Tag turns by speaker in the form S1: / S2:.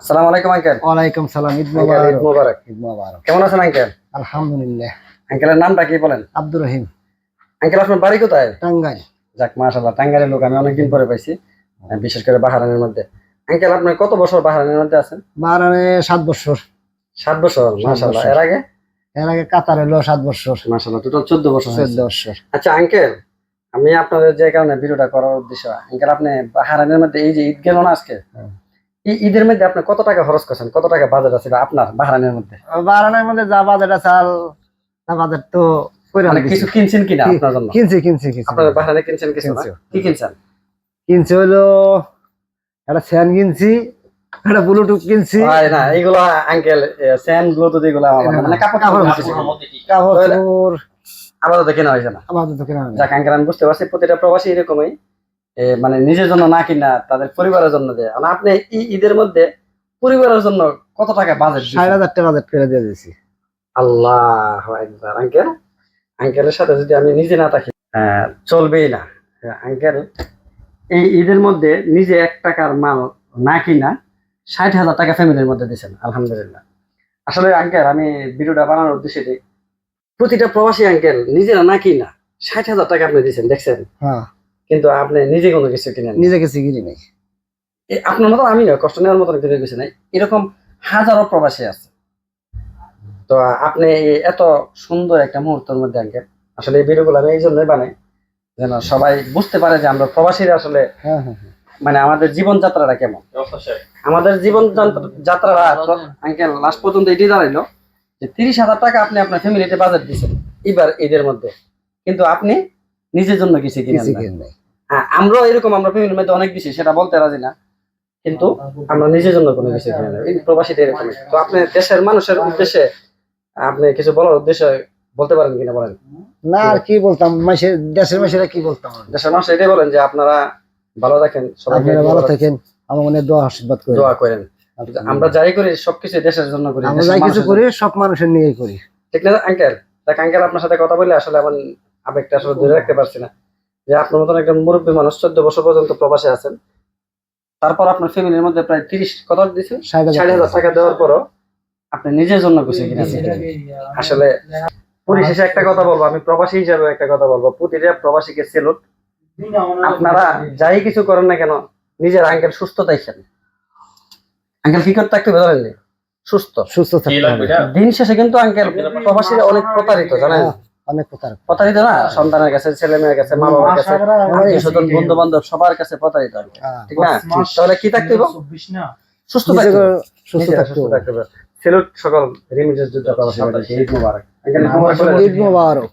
S1: আসসালামু আলাইকুম আঙ্কেল।
S2: ওয়ালাইকুম সালাম ঈদ
S1: আঙ্কেল ঈদ
S2: মোবারক।
S1: মোবারক
S2: ঈদ মোবারক।
S1: কেমন আছেন আঙ্কেল?
S2: আলহামদুলিল্লাহ।
S1: আঙ্কেলের নামটা কি বলেন?
S2: আব্দুর রহিম।
S1: আঙ্কেল আপনার বাড়ি কোথায়?
S2: টাঙ্গাইল।
S1: যাক টাঙ্গাইলের লোক আমি অনেকদিন পরে পাইছি বিশেষ করে বাহারানের মধ্যে। আঙ্কেল আপনি কত বছর বাহারানের মধ্যে আছেন?
S2: বারানে সাত বছর।
S1: সাত বছর মাশাল্লাহ
S2: বছর।
S1: এর আগে?
S2: এর আগে কাতার হলো সাত বছর।
S1: মাশাল্লাহ টোটাল চোদ্দ বছর
S2: চোদ্দ বছর।
S1: আচ্ছা আঙ্কেল আমি আপনাদের যে কারণে ভিডিওটা করার উদ্দেশ্য আঙ্কেল আপনি বাহারানের মধ্যে এই যে ঈদ গেল না আজকে?
S2: হ্যাঁ।
S1: ঈদের মধ্যে আপনি কত টাকা খরচ করছেন? কত টাকা বাজেট আছে আপনার বাহারানের মধ্যে?
S2: বারানের মধ্যে যা বাজার চাল তা বাজার তো কইরা
S1: মানে। কিছু কিনছেন কিনা আপনার জন্য?
S2: কিনছি কিনছি কিনছি।
S1: আপনার বাহারানে কিনছেন কিছু কি কিনছেন?
S2: কিনছি হলো একটা ফ্যান কিনছি একটা ব্লুটুথ কিনছি।
S1: হয় না এগুলো আঙ্কেল স্যান ব্লুটুথ এগুলো মানে কাপড়
S2: কাপড়।
S1: কাপড়।
S2: কাপড়।
S1: আপাতত কেনা হয়েছে না।
S2: আমাদের তো কেনা হয়
S1: যাক আঙ্কেল আমি বুঝতে পারছি প্রতিটা প্রবাসী এরকমই। মানে নিজের জন্য না কিনা তাদের পরিবারের জন্য দেয়। আর আপনি ঈদের মধ্যে পরিবারের জন্য কত টাকা বাজেট
S2: ষাট হাজার টাকা বাজেট করে দিয়ে দিয়েছি।
S1: আল্লাহ একবার আঙ্কেল আঙ্কেলের সাথে যদি আমি নিজে না থাকি চলবেই না। আঙ্কেল এই ঈদের মধ্যে নিজে এক টাকার মাল না কিনা ষাট হাজার টাকা ফ্যামিলির মধ্যে দিয়েছেন আলহামদুলিল্লাহ। আসলে আঙ্কেল আমি ভিডিওটা বানানোর উদ্দেশ্যে প্রতিটা প্রবাসী আঙ্কেল নিজেরা না কিনা ষাট হাজার টাকা আপনি দিয়েছেন দেখছেন?
S2: হ্যাঁ।
S1: কিন্তু আপনি নিজে কোনো কিছু কিনেন
S2: নিজে কিছু কিনি নাই।
S1: আপনার মতো আমি না কষ্ট নেওয়ার মতো কিনে কিছু নাই। এরকম হাজারো প্রবাসী আছে। তো আপনি এত সুন্দর একটা মুহূর্তের মধ্যে আঙ্কেল আসলে এই ভিডিওগুলো আমি এই জন্যই বানাই যেন সবাই বুঝতে পারে যে আমরা প্রবাসীরা আসলে
S2: হ্যাঁ হ্যাঁ হ্যাঁ।
S1: মানে আমাদের জীবনযাত্রাটা কেমন। আমাদের জীবন যাত্রাটা আঙ্কেল লাস্ট পর্যন্ত এটাই দাঁড়াইলো যে তিরিশ হাজার টাকা আপনি আপনার ফ্যামিলিতে বাজেট দিচ্ছেন এবার এদের মধ্যে। কিন্তু আপনি নিজের জন্য কিছু কিনেন হ্যাঁ আমরাও এরকম আমরা ফ্যামিলির মধ্যে অনেক বেশি সেটা বলতে রাজি না। কিন্তু আমরা নিজের জন্য কোনো কিছু কিনি না। এই প্রবাসীটা এরকমই তো আপনি দেশের মানুষের উদ্দেশ্যে আপনি কিছু বলার উদ্দেশ্যে বলতে পারেন কিনা বলেন?
S2: না আর কি বলতাম? মাসের দেশের মাসেরা কি বলতাম?
S1: দেশের মানুষ এটাই বলেন যে আপনারা ভালো থাকেন
S2: আপনারা ভালো থাকেন। আমার মনে দোয়া আশীর্বাদ করি
S1: দোয়া করেন। আমরা যাই করি সবকিছু দেশের জন্য করি
S2: আমরা যাই কিছু করি সব মানুষের নিয়েই করি।
S1: ঠিক না আঙ্কেল দেখ আঙ্কেল আপনার সাথে কথা বলে আসলে আমার আবেগটা আসলে ধরে রাখতে পারছি না। যে আপনার মতন একজন মুরব্বী মানুষ চোদ্দ বছর পর্যন্ত প্রবাসে আছেন তারপর আপনার ফ্যামিলির মধ্যে প্রায় তিরিশ কত দিচ্ছে
S2: ষাট হাজার
S1: টাকা দেওয়ার পরও আপনি নিজের জন্য কিছু কিনেছেন। আসলে পরিশেষে একটা কথা বলব আমি প্রবাসী হিসাবে একটা কথা বলব। প্রতিটা প্রবাসীকে সেলুট আপনারা যাই কিছু করেন না কেন নিজের আঙ্কেল সুস্থ দেখেন আঙ্কেল কি করতে থাকতে জানেন সুস্থ।
S2: সুস্থ
S1: দিন শেষে কিন্তু আঙ্কেল প্রবাসীরা অনেক প্রতারিত জানেন?
S2: হ্যাঁ, অনেক কথা
S1: প্রতারিত না? সন্তানের কাছে ছেলে মেয়ের কাছে মা বাবার কাছে আত্মীয় বন্ধু বান্ধব সবার কাছে প্রতারিত
S2: হ্যাঁ।
S1: ঠিক না? তাহলে কি থাকতে হবে সুস্থ থাকতে
S2: সুস্থ থাকতে
S1: সেলুট সকল রিমিজের যুদ্ধ প্রবাসী ঈদ ঈদ মোবারক। বলে
S2: ঈদ মোবারক।